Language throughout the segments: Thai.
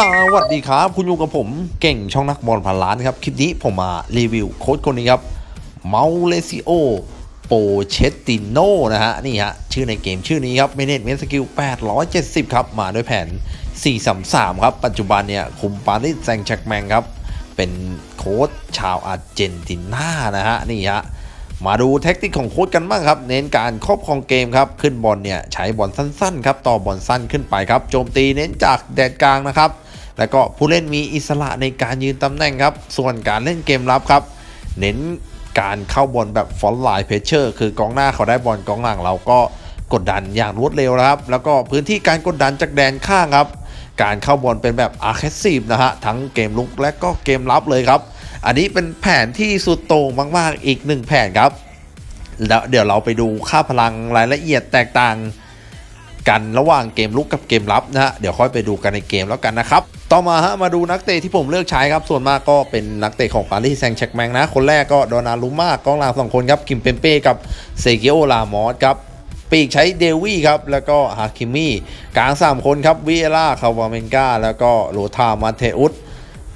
สวัสดีครับ คุณอยู่กับผมเก่งช่องนักบอลพันล้านครับ คลิปนี้ผมมารีวิวโค้ชคนนี้ครับเมาเลซิโอโปเชตติโนนะฮะ นี่ฮะ ชื่อในเกมชื่อนี้ครับเมเนจเมนสกิล 870 ครับ มาด้วยแผน 433 ครับ ปัจจุบันเนี่ย คุมปารีสแซงแชกแมงครับ เป็นโค้ชชาวอาร์เจนตินานะฮะ นี่ฮะมาดูแท็กติกของโค้ชกันบ้างครับ เน้นการครอบครองเกมครับ ขึ้นบอลเนี่ย ใช้บอลสั้นๆ ครับ ต่อบอลสั้นขึ้นไปครับ โจมตีเน้นจากแดนกลางนะครับ แล้วก็ผู้เล่นมีอิสระในการยืนตำแหน่งครับ ส่วนการเล่นเกมรับครับ เน้นการเข้าบอลแบบฟอนไลน์เพชเชอร์คือกองหน้าเขาได้บอลกองหลังเราก็กดดันอย่างรวดเร็วนะครับ แล้วก็พื้นที่การกดดันจากแดนข้างครับ การเข้าบอลเป็นแบบอาร์เคซีฟนะฮะ ทั้งเกมลุกและก็เกมรับเลยครับ อันนี้เป็นแผนที่สุดโต่งมากๆ อีกหนึ่งแผนครับ แล้วเดี๋ยวเราไปดูค่าพลังรายละเอียดแตกต่าง กันระหว่างเกมลุกกับเกมรับนะฮะ เดี๋ยวค่อยไปดูกันในเกมแล้วกันนะครับ ต่อมาฮะมาดูนักเตะที่ผมเลือกใช้ครับ ส่วนมากก็เป็นนักเตะของปารีสแซงต์แชกแมงนะ คนแรกก็โดนารุม่ากองหลังสองคนครับกิมเปมเป้กับเซเกิโอลามอสครับปีกใช้เดวี่ครับ แล้วก็ฮาคิมี่กลาง 3 คนครับวิเอล่าคาวาเมนกาแล้วก็โรธามาเทอุส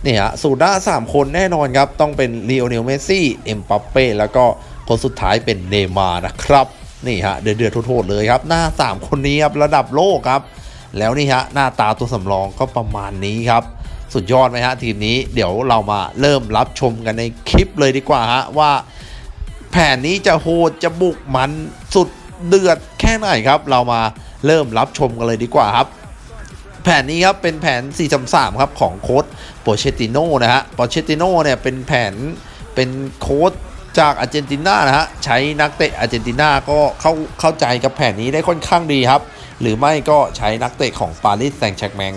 เนี่ยฮะสูตรหน้า 3 คนแน่นอนครับ ต้องเป็นลีโอเนลเมสซี่ เอ็มปัปเป้แล้วก็คนสุดท้ายเป็นเนมานะครับ นี่ฮะ เดือดเดือดโทษเลยครับ หน้า 3 คนนี้ครับ ระดับโลกครับ แล้วนี่ฮะหน้าตาตัวสำรองก็ประมาณนี้ครับ สุดยอดไหมฮะทีมนี้เดี๋ยวเรามาเริ่มรับชมกันในคลิปเลยดีกว่าฮะว่า แผนนี้จะโหดจะบุกมันสุดเดือดแค่ไหนครับ เรามาเริ่มรับชมกันเลยดีกว่าครับ แผนนี้ครับเป็นแผน 4-3-3 ครับของโค้ชโปเชติโน่นะฮะโปเชติโน่เนี่ยเป็นแผนเป็นโค้ชจากอาร์เจนตินานะฮะใช้นักเตะอาร์เจนตินาก็เข้าเข้าใจกับแผนนี้ได้ค่อนข้างดีครับ หรือไม่ก็ใช้นักเตะของปารีสแซงต์แชร์กแมง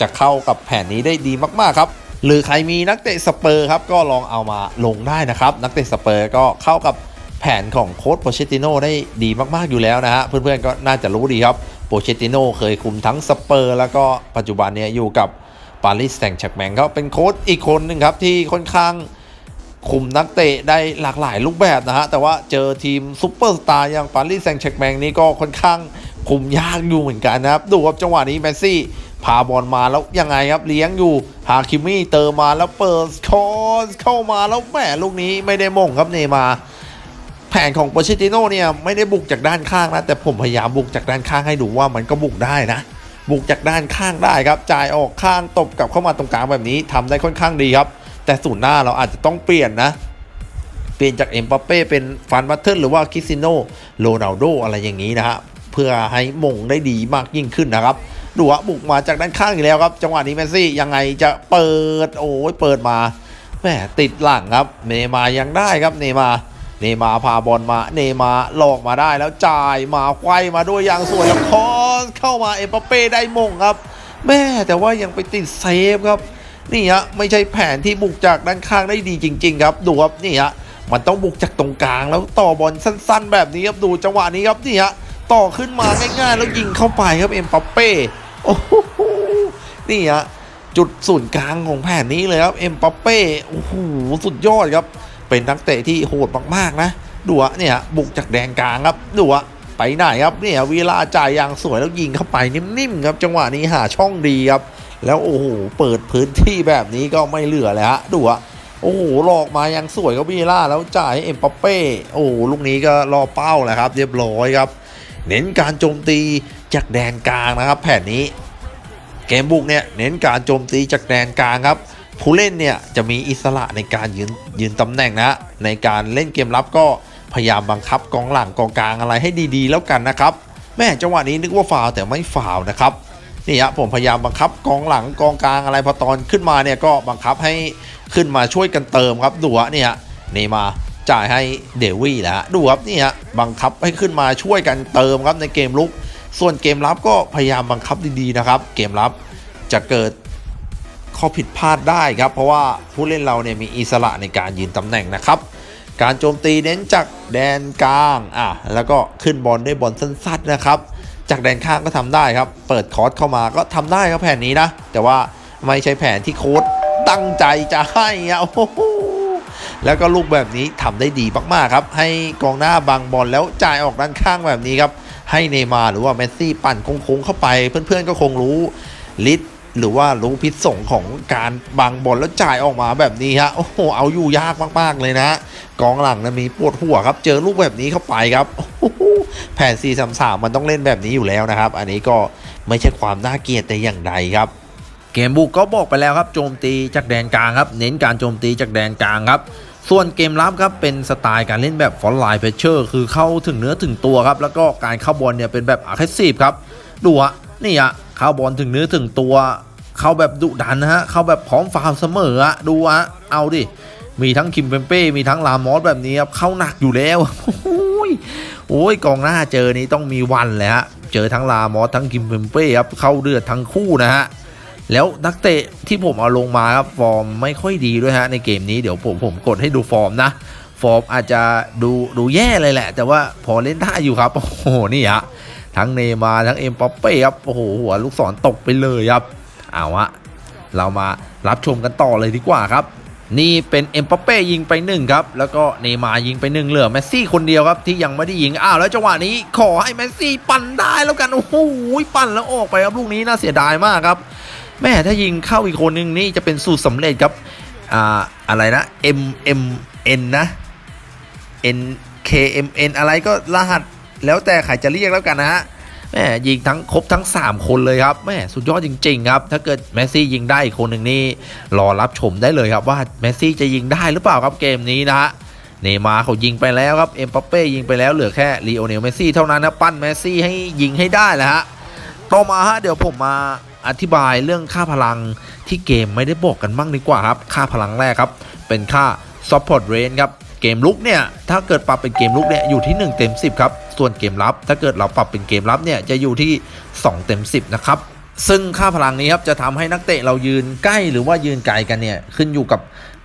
จะเข้ากับแผนนี้ได้ดีมากๆครับ หรือใครมีนักเตะสเปอร์ครับก็ลองเอามาลงได้นะครับ นักเตะสเปอร์ก็เข้ากับแผนของโค้ชโปเชติโนได้ดีมากๆอยู่แล้วนะฮะเพื่อนๆก็น่าจะรู้ดีครับโปเชติโนเคยคุมทั้งสเปอร์ แล้วก็ปัจจุบันเนี่ยอยู่กับปารีสแซงต์แชร์กแมงเขาเป็นโค้ชอีกคนหนึ่งครับที่ค่อนข้างคุมนักเตะได้หลากหลายรูปแบบนะฮะแต่ว่าเจอทีมซุปเปอร์สตาร์อย่างปารีสแซงต์แชร์กแมงนี้ก็ค่อนข้าง คุมยากอยู่เหมือนกันนะครับ ดูครับจังหวะนี้แมสซี่พาบอลมาแล้วยังไงครับเลี้ยงอยู่ฮาคิมี่เติมมาแล้วเปิดคอสเข้ามาแล้วแหมลูกนี้ไม่ได้มงครับเนยมา แผนของโปเชติโน่เนี่ยไม่ได้บุกจากด้านข้างนะแต่ผมพยายามบุกจากด้านข้างให้ดูว่ามันก็บุกได้นะ บุกจากด้านข้างได้ครับจ่ายออกข้างตบกลับเข้ามาตรงกลางแบบนี้ทำได้ค่อนข้างดีครับ แต่ศูนย์หน้าเราอาจจะต้องเปลี่ยนนะเปลี่ยนจากเอ็มบัปเป้เป็นฟันบัตเทิลหรือว่าคริสติโนโรนัลโดอะไรอย่างนี้นะฮะ เพื่อให้มงได้ดีมากยิ่งขึ้นนะครับดูว่าบุกมาจากด้านข้างอีกแล้วครับ จังหวะนี้เมสซี่ยังไงจะเปิดโอ้ยเปิดมาแหมติดหลังครับ เนย์มายังได้ครับเนย์มาเนย์มาพาบอลมาเนย์มาหลอกมาได้แล้วจ่ายมาไขว้มาด้วยอย่างสวยแล้วคอสเข้ามาเอ็มปเป้ได้มงครับแม่แต่ว่ายังไปติดเซฟครับนี่ฮะไม่ใช่แผนที่บุกจากด้านข้างได้ดีจริง ๆ ครับดูครับนี่ฮะมันต้องบุกจากตรงกลางแล้วต่อบอลสั้น ๆ แบบนี้ครับดูจังหวะนี้ครับนี่ฮะ ต่อขึ้นมาง่ายๆ แล้วยิงเข้าไปครับเอ็มปัปเป้โอ้โหนี่ฮะจุดศูนย์กลางของแผนนี้เลยครับเอ็มปัปเป้โอ้โหสุดยอดครับ เป็นนักเตะที่โหดมากๆนะดูอะเนี่ยบุกจากแดนกลางครับดูอะไปไหนครับเนี่ยเวลาจ่ายอย่างสวยแล้วยิงเข้าไปนิ่มๆครับจังหวะนี้หาช่องดีครับ แล้วโอ้โหเปิดพื้นที่แบบนี้ก็ไม่เหลือเลยฮะดูอะโอ้โหหลอกมายังสวยก็วีล่าแล้วจ่ายให้เอ็มปัปเป้โอ้โหลูกนี้ก็รอเป้าแหละครับ เรียบร้อยครับ เน้นการโจมตีจากแดนกลางนะครับ แผนนี้ เกมบุกเนี่ยเน้นการโจมตีจากแดนกลางครับ ผู้เล่นเนี่ยจะมีอิสระในการยืนยืนตำแหน่งนะในการเล่นเกมรับก็พยายามบังคับกองหลังกองกลางอะไรให้ดีๆ แล้วกันนะครับ แม่จังหวะนี้นึกว่าฟาวแต่ไม่ฟาวนะครับนี่ฮะผมพยายามบังคับกองหลังกองกลางอะไรพอตอนขึ้นมาเนี่ยก็บังคับให้ขึ้นมาช่วยกันเติมครับดูฮะนี่ฮะนี่มา จ่ายให้เดวี่แล้วดูครับนี่ฮะบังคับให้ขึ้นมาช่วยกันเติมครับในเกมลุก ส่วนเกมรับก็พยายามบังคับดีๆนะครับ เกมรับจะเกิดข้อผิดพลาดได้ครับ เพราะว่าผู้เล่นเราเนี่ยมีอิสระในการยืนตำแหน่งนะครับ การโจมตีเน้นจากแดนกลางอะแล้วก็ขึ้นบอลด้วยบอลสั้นๆนะครับ จากแดนข้างก็ทำได้ครับ เปิดคอร์สเข้ามาก็ทำได้ครับแผนนี้นะ แต่ว่าไม่ใช่แผนที่โค้ดตั้งใจจะให้อะโอ้โห แล้วก็ลูกแบบนี้ทำได้ดีมากๆครับ ให้กองหน้าบังบอลแล้วจ่ายออกด้านข้างแบบนี้ครับ ให้เนย์มาหรือว่าเมสซี่ปั่นโค้งๆเข้าไป เพื่อนๆก็คงรู้ลิทหรือว่ารู้พิษส่งของการบังบอลแล้วจ่ายออกมาแบบนี้ฮะโอ้โหเอาอยู่ยากมากๆเลยนะ กองหลังนะมีปวดหัวครับ เจอลูกแบบนี้เข้าไปครับโอ้โหแผน4 3 3มันต้องเล่นแบบนี้อยู่แล้วนะครับ อันนี้ก็ไม่ใช่ความน่าเกลียดแต่อย่างใดครับ เกมบุกก็บอกไปแล้วครับโจมตีจากแดนกลางครับ เน้นการโจมตีจากแดนกลางครับ ส่วนเกมรับครับเป็นสไตล์การเล่นแบบฟอนไลน์เพชเชอร์คือเข้าถึงเนื้อถึงตัวครับ แล้วก็การเข้าบอลเนี่ยเป็นแบบอาร์เคซีฟครับดูฮะนี่ฮะเข้าบอลถึงเนื้อถึงตัว เข้าแบบดุดันนะฮะเข้าแบบพร้อมฟาวเสมออะดูฮะเอาดิมีทั้งคิมเปมเป้มีทั้งลามอสแบบนี้ครับเข้าหนักอยู่แล้วโอ้ยโอ้ยกองหน้าเจอนี้ต้องมีวันเลยฮะเจอทั้งลามอสทั้งคิมเปมเป้ครับเข้าเดือดทั้งคู่นะฮะ แล้วนักเตะที่ผมเอาลงมาครับฟอร์มไม่ค่อยดีด้วยฮะในเกมนี้เดี๋ยวผมผมกดให้ดูฟอร์มนะ ฟอร์มอาจจะดูดูแย่เลยแหละ แต่ว่าพอเล่นได้อยู่ครับ โอ้โหนี่ฮะทั้งเนย์มาทั้งเอ็มปัปเป้ครับโอ้โหหัวลูกศรตกไปเลยครับเอาฮะเรามารับชมกันต่อเลยดีกว่าครับ นี่เป็นเอ็มปัปเป้ยิงไปหนึ่งครับ แล้วก็เนย์มายิงไปหนึ่งเหลือแมสซี่คนเดียวครับที่ยังไม่ได้ยิงอ้าวแล้วจังหวะนี้ขอให้แมสซี่ปั่นได้แล้วกันโอ้โหปั่นแล้วออกไปครับลูกนี้น่าเสียดายมากครับ แม่ถ้ายิงเข้าอีกคนนึงนี่จะเป็นสูตรสำเร็จครับอ่าอะไรนะ M M N นะ N K M N อะไรก็รหัสแล้วแต่ใครจะเรียกแล้วกันนะฮะแม่ยิงทั้งครบทั้ง 3 คนเลยครับแม่สุดยอดจริง ๆ ครับ ถ้าเกิดเมสซี่ยิงได้อีกคนหนึ่งนี่รอรับชมได้เลยครับว่าเมสซี่จะยิงได้หรือเปล่าครับเกมนี้นะฮะเนย์มาเขายิงไปแล้วครับเอ็มปัปเป้ยิงไปแล้วเหลือแค่ลีโอเนลเมสซี่เท่านั้นนะปั้นเมสซี่ให้ยิงให้ได้แหละฮะต่อมาฮะเดี๋ยวผมมา อธิบายเรื่องค่าพลังที่เกมไม่ได้บอกกันบ้างดีกว่าครับ ค่าพลังแรกครับ เป็นค่า support range ครับ เกมลุกเนี่ย ถ้าเกิดปรับเป็นเกมลุกเนี่ย อยู่ที่ 1 เต็ม 10 ครับ ส่วนเกมรับ ถ้าเกิดเราปรับเป็นเกมรับเนี่ย จะอยู่ที่ 2 เต็ม 10 นะครับซึ่งค่าพลังนี้ครับจะทำให้นักเตะเรายืนใกล้หรือว่ายืนไกลกันเนี่ยขึ้นอยู่กับ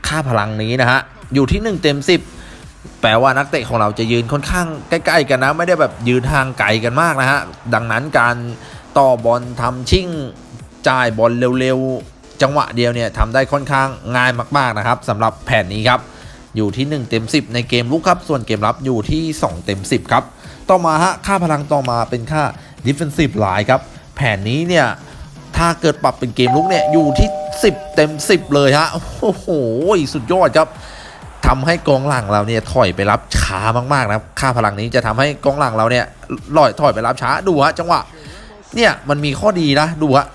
ค่าพลังนี้นะฮะอยู่ที่ 1 เต็ม 10 แปลว่านักเตะของเราจะยืนค่อนข้างใกล้ๆกันนะ ไม่ได้แบบยืนห่างไกลกันมากนะฮะดังนั้นการต่อบอลทำชิ่ง จ่ายบอลเร็วๆ จังหวะเดียวเนี่ยทำได้ค่อนข้างง่ายมากๆนะครับสำหรับแผนนี้ครับ อยู่ที่1เต็ม10 ในเกมลุกครับ ส่วนเกมรับอยู่ที่2เต็ม10 ครับ ต่อมาฮะค่าพลังต่อมาเป็นค่า defensive line ครับ แผนนี้เนี่ยถ้าเกิดปรับเป็นเกมลุกเนี่ยอยู่ที่ 10 เต็ม 10 เลยฮะ โอ้โห สุดยอดครับทำให้กองหลังเราเนี่ยถอยไปรับช้ามากๆนะครับ ค่าพลังนี้จะทำให้กองหลังเราเนี่ยลอยถอยไปรับช้าดูฮะจังหวะเนี่ยมันมีข้อดีนะดูฮะ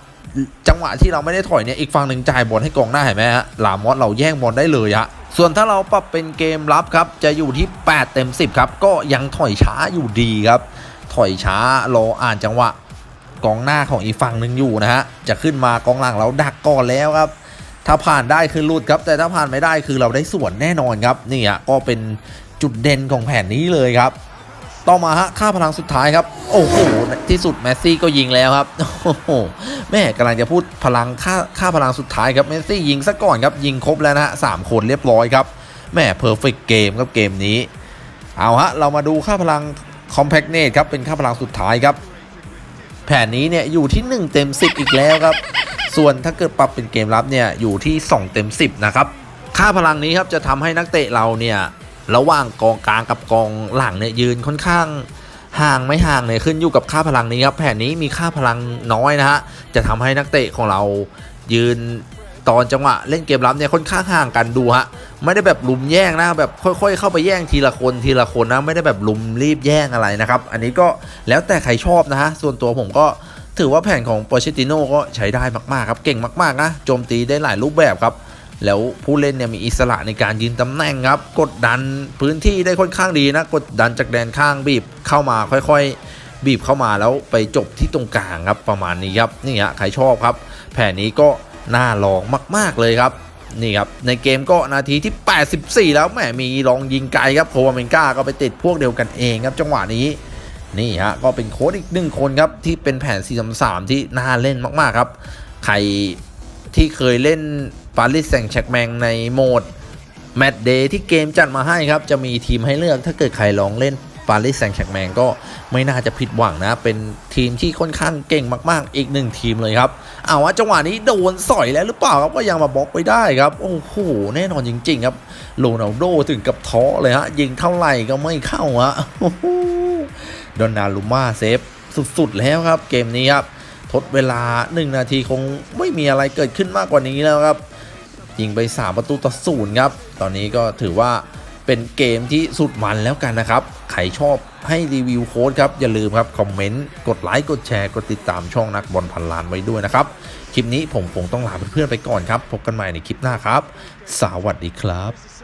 จังหวะที่เราไม่ได้ถอยเนี่ยอีกฝั่งหนึ่งจ่ายบอลให้กองหน้าเห็นไหมฮะลามอสเราแย่งบอลได้เลยฮะส่วนถ้าเราปรับเป็นเกมรับครับจะอยู่ที่ 8 เต็ม 10 ครับ ก็ยังถอยช้าอยู่ดีครับ ถอยช้ารออ่านจังหวะกองหน้าของอีกฝั่งหนึ่งอยู่นะฮะจะขึ้นมากองหลังเราดักก่อนแล้วครับ ถ้าผ่านได้คือลุดครับ แต่ถ้าผ่านไม่ได้คือเราได้ส่วนแน่นอนครับนี่อะก็เป็นจุดเด่นของแผนนี้เลยครับ ต่อมาฮะค่าพลังสุดท้ายครับ โอ้โหที่สุดแมสซี่ก็ยิงแล้วครับโอ้โหแม่กำลังจะพูดพลังค่าค่าพลังสุดท้ายครับเมสซี่ยิงซะก่อนครับยิงครบแล้วนะฮะสามคนเรียบร้อยครับแม่เพอร์เฟกเกมครับเกมนี้ เอาฮะเรามาดูค่าพลังคอมแพ t เน e ครับเป็นค่าพลังสุดท้ายครับ แผนนี้เนี่ยอยู่ที่ 1 เต็ม 10 อีกแล้วครับ ส่วนถ้าเกิดปรับเป็นเกมรับเนี่ยอยู่ที่ 2 เต็ม 10 นะครับ ค่าพลังนี้ครับจะทำให้นักเตะเราเนี่ย ระหว่างกองกลางกับกองหลังเนี่ยยืนค่อนข้างห่างไม่ห่างเนี่ยขึ้นอยู่กับค่าพลังนี้ครับแผนนี้มีค่าพลังน้อยนะฮะจะทำให้นักเตะของเรายืนตอนจังหวะเล่นเกมรับเนี่ยค่อนข้างห่างกันดูฮะไม่ได้แบบลุมแย่งนะแบบค่อย ๆ เข้าไปแย่งทีละคนทีละคนนะไม่ได้แบบลุมรีบแย่งอะไรนะครับ อันนี้ก็แล้วแต่ใครชอบนะฮะส่วนตัวผมก็ถือว่าแผนของโปเชติโน่ก็ใช้ได้มากๆครับเก่งมากๆนะโจมตีได้หลายรูปแบบครับ แล้วผู้เล่นเนี่ยมีอิสระในการยืนตำแหน่งครับ กดดันพื้นที่ได้ค่อนข้างดีนะ กดดันจากแดนข้างบีบเข้ามาค่อยๆ บีบเข้ามาแล้วไปจบที่ตรงกลางครับประมาณนี้ครับนี่ฮะใครชอบครับ แผนนี้ก็น่าลองมาก ๆเลยครับนี่ครับในเกมก็นาทีที่ 84 แล้วแหมมีลองยิงไกลครับโควาเมนกาก็ไปติดพวกเดียวกันเองครับจังหวะนี้นี่ฮะก็เป็นโค้ดอีกหนึ่งคนครับที่เป็นแผน 4-3-3 ที่น่าเล่นมากๆครับ ใครที่เคยเล่น ปารีสแซงต์แชกแมงในโหมดแมตช์เดย์ที่เกมจัดมาให้ครับ จะมีทีมให้เลือกถ้าเกิดใครลองเล่นปารีสแซงต์แชกแมงก็ไม่น่าจะผิดหวังนะ เป็นทีมที่ค่อนข้างเก่งมาก ๆ อีกหนึ่งทีมเลยครับ เอาว่าจังหวะนี้โดนสอยแล้วหรือเปล่าครับก็ยังมาบล็อกไปได้ครับ โอ้โห แน่นอนจริง ๆ ครับโรนัลโดถึงกับท้อเลยฮะ ยิงเท่าไหร่ก็ไม่เข้าฮะโดอนนารุม่าเซฟสุด ๆ แล้วครับ เกมนี้ครับ ทดเวลา 1 นาทีคงไม่มีอะไรเกิดขึ้นมากกว่านี้แล้วครับ ยิงไป 3 ประตูต่อศูนย์ครับ ตอนนี้ก็ถือว่าเป็นเกมที่สุดมันแล้วกันนะครับ ใครชอบให้รีวิวโค้ดครับ อย่าลืมครับ คอมเมนต์ กดไลค์ กดแชร์ กดติดตามช่องนักบอลพันล้านไว้ด้วยนะครับ คลิปนี้ผมคงต้องลาเพื่อนๆไปก่อนครับ พบกันใหม่ในคลิปหน้าครับ สวัสดีครับ